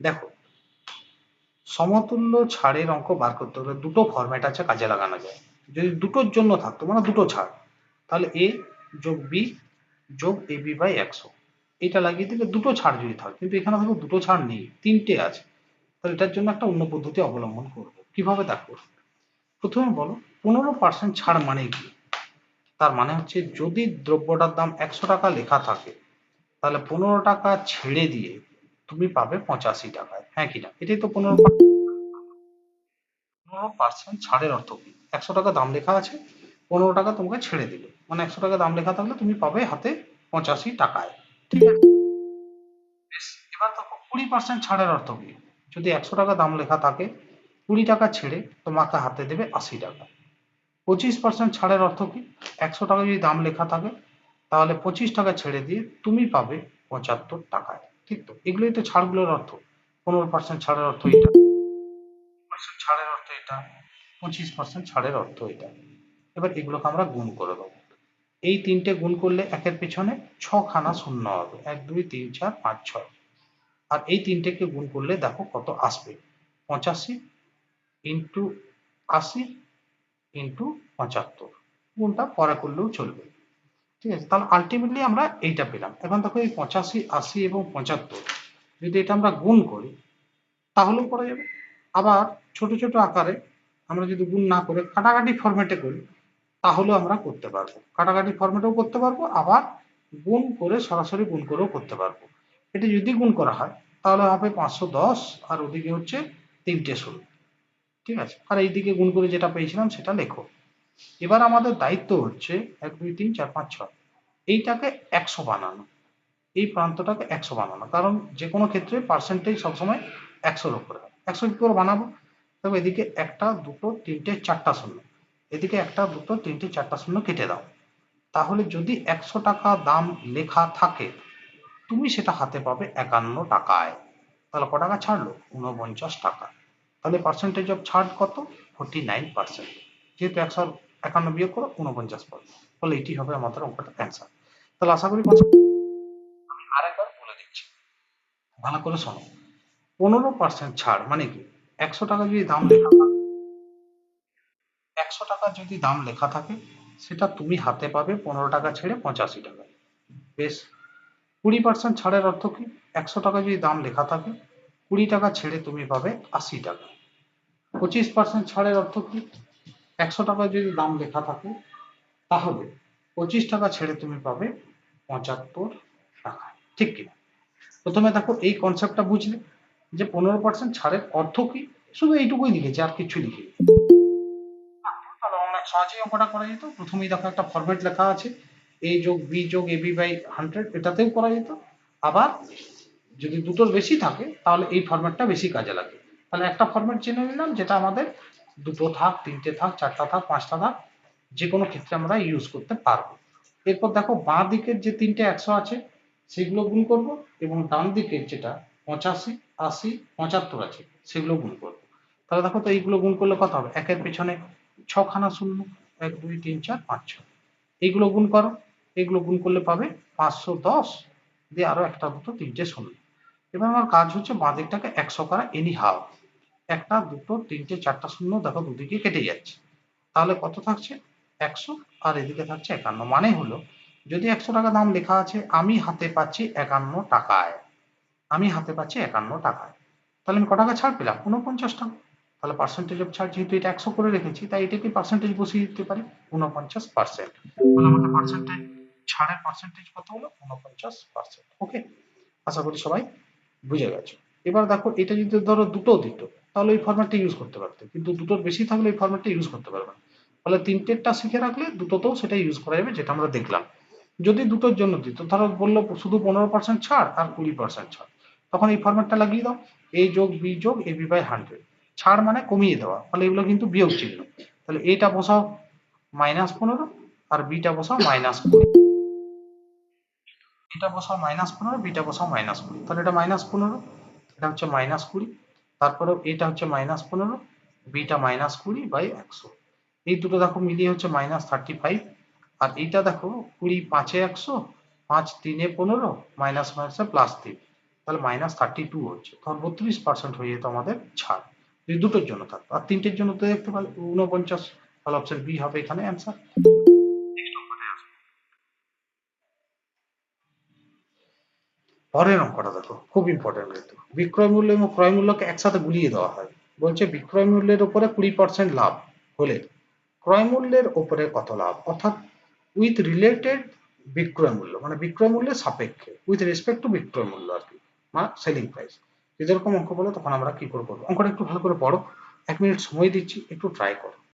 দেখো, সমতুল্য ছাড়ের অঙ্ক বার করতে হলে দুটো ফরম্যাট আছে কাজে লাগানো যায়। যদি দুটোর জন্য থাকতো মানে দুটো ছাড়, তাহলে এ যোগ বি যোগ এ বি বাই একশো। এটা লাগিয়ে দিলে দুটো ছাড় যদি থাকে, কিন্তু এখানে দেখো দুটো ছাড় নেই, তিনটে আছে। তাহলে এটার জন্য একটা অন্য পদ্ধতি অবলম্বন করব। কীভাবে তা দেখো প্রথমে বলো, পনেরো পার্সেন্ট ছাড় মানে কি? তার মানে হচ্ছে যদি দ্রব্যটার দাম একশো টাকা লেখা থাকে, তাহলে পনেরো টাকা ছেড়ে দিয়ে তুমি পাবে পঁচাশি টাকায় হ্যাঁ কিনা এটাই তো পনেরো পনেরো পার্সেন্ট ছাড়ের অর্থ কি? একশো টাকা দাম লেখা আছে, পনেরো টাকা তোমাকে ছেড়ে দিল। মানে একশো টাকা দাম লেখা থাকলে তুমি পাবে হাতে পঁচাশি টাকায়। ঠিক আছে? এবার দেখো কুড়ি পার্সেন্ট ছাড়ের অর্থ কি? যদি একশো টাকা দাম লেখা থাকে, কুড়ি টাকা ছেড়ে তোমাকে হাতে দেবে আশি টাকা। পঁচিশ পার্সেন্ট ছাড়ের অর্থ কি? একশো টাকা যদি দাম লেখা থাকে, তাহলে পঁচিশ টাকা ছেড়ে দিয়ে তুমি পাবে পঁচাত্তর টাকায়। ঠিক তো এগুলোই তো ছাড়গুলোর অর্থ। পনেরো পার্সেন্ট ছাড়ের অর্থ এটা ছাড়ের অর্থ এটা, পঁচিশ পার্সেন্ট ছাড়ের অর্থ এটা। এবার এগুলোকে আমরা গুণ করে দেবো এই তিনটে গুণ করলে একের পেছনে ছখানা শূন্য হবে। এক, দুই, তিন, চার, পাঁচ, ছয়। আর এই তিনটেকে গুণ করলে দেখো কত আসবে। পঁচাশি ইন্টু আশি ইন্টু পঁচাত্তর। গুণটা পরে করলেও চলবে। ঠিক আছে? তাহলে আলটিমেটলি আমরা এইটা পেলাম। এখন দেখো এই পঁচাশি, আশি এবং পঁচাত্তর, যদি এটা আমরা গুণ করি, তাহলেও করা যাবে। আবার ছোট ছোট আকারে আমরা যদি গুণ না করে কাটাকাটি ফরম্যাটে করি, তাহলেও আমরা করতে পারব। কাটাকাটি ফরম্যাটেও করতে পারব, আবার গুণ করে সরাসরি গুণ করেও করতে পারব। এটা যদি গুণ করা হয়, তাহলে হবে পাঁচশো দশ, আর ওদিকে হচ্ছে তিনটে ষোলো। ঠিক আছে? আর এইদিকে গুণ করে যেটা পেয়েছিলাম সেটা লেখো। এবার আমাদের দায়িত্ব হচ্ছে এক, দুই, তিন, চার, পাঁচ, ছয়। এইটাকে একশো বানানো। এই প্রান্তটাকে একশো বানানো। কারণ যে কোনো ক্ষেত্রে পার্সেন্টেজ সবসময় একশোর উপরে হয়। একশো কি করে বানাবো? দেখো, এদিকে একটা, দুটো, তিনটে, চারটা শূন্য। এদিকে একটা, দুটো, তিনটে, চারটা শূন্য কেটে দাও। তাহলে যদি একশো টাকা দাম লেখা থাকে, তুমি সেটা হাতে পাবে একান্ন টাকায়। তাহলে ক টাকা ছাড়লো? উনপঞ্চাশ টাকা। তাহলে পার্সেন্টেজ অফ ছাড় কত? ফোরটি নাইন পার্সেন্ট যেহেতু একশো একান্ন বিয়োগ করো উনপঞ্চাশ পার্সেন্ট ফলে এটি হবে আমাদের অঙ্কটা অ্যান্সার তাহলে আশা করি আমি আরেকবার বলে দিচ্ছি। ভালো করে শোনো। পনেরো পার্সেন্ট ছাড় মানে কি? একশো টাকা যদি দাম লেখা থাকে একশো টাকা যদি দাম লেখা থাকে, সেটা তুমি হাতে পাবে পনেরো টাকা ছেড়ে পঁচাশি টাকা। বেশ। কুড়ি পার্সেন্ট ছাড়ের অর্থ কি? একশো টাকা যদি দাম লেখা থাকে, কুড়ি টাকা ছেড়ে তুমি পাবে আশি টাকা। পঁচিশ পার্সেন্ট ছাড়ের অর্থ কি? একশো টাকা যদি দাম লেখা থাকে, তাহলে পঁচিশ টাকা ছেড়ে তুমি পাবে পঁচাত্তর টাকা। ঠিক কি প্রথমে দেখো, এই কনসেপ্টটা বুঝলে যে পনেরো পার্সেন্ট ছাড়ের অর্থ কি? শুধু এইটুকুই লিখেছে, আর কিছু লিখে অনেক সহজেই অঙ্কটা করা যেত। প্রথমেই দেখো, একটা ফরম্যাট লেখা আছে এ যোগ বি যোগ এ বি বাই হান্ড্রেড এটাতেও করা যেত। আবার যদি দুটোর বেশি থাকে, তাহলে এই ফরম্যাটটা বেশি কাজে লাগে। তাহলে একটা ফরম্যাট জেনে নিলাম, যেটা আমাদের দুটো থাক তিনটে থাক চারটা থাক পাঁচটা থাক যে কোনো ক্ষেত্রে আমরা ইউজ করতে পারব। এরপর দেখো, বাঁ দিকের যে তিনটে একশো আছে, সেগুলো গুণ করব এবং ডান দিকের যেটা পঁচাশি, আশি, পঁচাত্তর আছে, সেগুলো গুণ করব। তাহলে দেখো তো এইগুলো গুণ করলে কত হবে? একের পেছনে ছখানা শূন্য, এক, দুই, তিন, চার, পাঁচ, ছয়। এইগুলো গুণ করো। এগুলো গুণ করলে পাবে পাঁচশো দশ, দিয়ে আরও একটা দুটো তিনটে শূন্য। এবার আমার কাজ হচ্ছে বাঁ দিকটাকে একশো করা এনি হাও একটা, দুটো, তিনটে, চারটা শূন্য দেখো দুদিকে কেটে যাচ্ছে। তাহলে কত থাকছে? একশো। আর এদিকে থাকছে একান্ন। মানে হলো, যদি একশো টাকা দাম লেখা আছে, আমি হাতে পাচ্ছি একান্ন টাকায়। আমি হাতে পাচ্ছি একান্ন টাকায়। তাহলে আমি ক টাকা ছাড় পেলাম? উনপঞ্চাশ টাকা। তাহলে পার্সেন্টেজ অফ ছাড় যেহেতু এটা একশো করে রেখেছি, তাই এটাকে পার্সেন্টেজ বসিয়ে দিতে পারি। উনপঞ্চাশ পার্সেন্ট পার্সেন্টেজ ছাড়ের পার্সেন্টেজ কত হলো? উনপঞ্চাশ পার্সেন্ট ওকে আশা করি সবাই বুঝে গেছো। এবার দেখো, এটা যদি ধরো দুটো দিত, তাহলে এই ফরম্যাটটা ইউজ করতে পারতে। কিন্তু দুটোর বেশি থাকলে এই ফরম্যাটটা ইউজ করতে পারবে না। ফলে তিনটেরটা শিখে রাখলে দুটোতেও সেটা ইউজ করা যাবে, যেটা আমরা দেখলাম। যদি দুটোর জন্য দিত, ধরো বলল শুধু পনেরো পার্সেন্ট ছাড় আর কুড়ি পার্সেন্ট ছাড়। তখন এই ফরম্যাটটা লাগিয়ে দাও এ যোগ বি যোগ এ বি বাই হান্ড্রেড ছাড় মানে কমিয়ে দেওয়া, ফলে এগুলো কিন্তু বিয়োগ চিহ্ন। তাহলে এটা বসাও মাইনাস পনেরো আর বিটা বসাও মাইনাস কুড়ি। এটা বসাও মাইনাস পনেরো বিটা বসাও মাইনাস কুড়ি। তাহলে এটা মাইনাস পনেরো। এটা হচ্ছে মাইনাস কুড়ি তারপরে এটা হচ্ছে মাইনাস পনেরো, বিটা মাইনাস কুড়ি বাই একশো। এই দুটো দেখো মিলিয়ে হচ্ছে মাইনাস থার্টি ফাইভ আর এইটা দেখো কুড়ি পাঁচে একশো, পাঁচ তিনে পনেরো মাইনাস মাইনাসে প্লাস তিন, তাহলে মাইনাস থার্টি টু হচ্ছে। তখন বত্রিশ পার্সেন্ট হয়ে যেত আমাদের ছাড়। যদি দুটোর জন্য থাকতো আর তিনটের জন্য তো দেখতে পাই উনপঞ্চাশ, তাহলে অপশন বি হবে এখানে অ্যান্সার পরের অঙ্কটা দেখো, খুব ইম্পর্টেন্ট কিন্তু। বিক্রয় মূল্য এবং ক্রয় মূল্যকে একসাথে গুলিয়ে দেওয়া হয়। বলছে বিক্রয় মূল্যের উপরে কুড়ি পার্সেন্ট লাভ হলে ক্রয় মূল্যের উপরে কত লাভ? অর্থাৎ উইথ রিলেটেড বিক্রয় মূল্য মানে বিক্রয় মূল্যের সাপেক্ষে উইথ রেসপেক্ট টু বিক্রয় মূল্য আর কি মানে সেলিং প্রাইস যদি এরকম অঙ্ক বলে, তখন আমরা কি করে করব? অঙ্কটা একটু ভালো করে পড়ো। এক মিনিট সময় দিচ্ছি, একটু ট্রাই করো।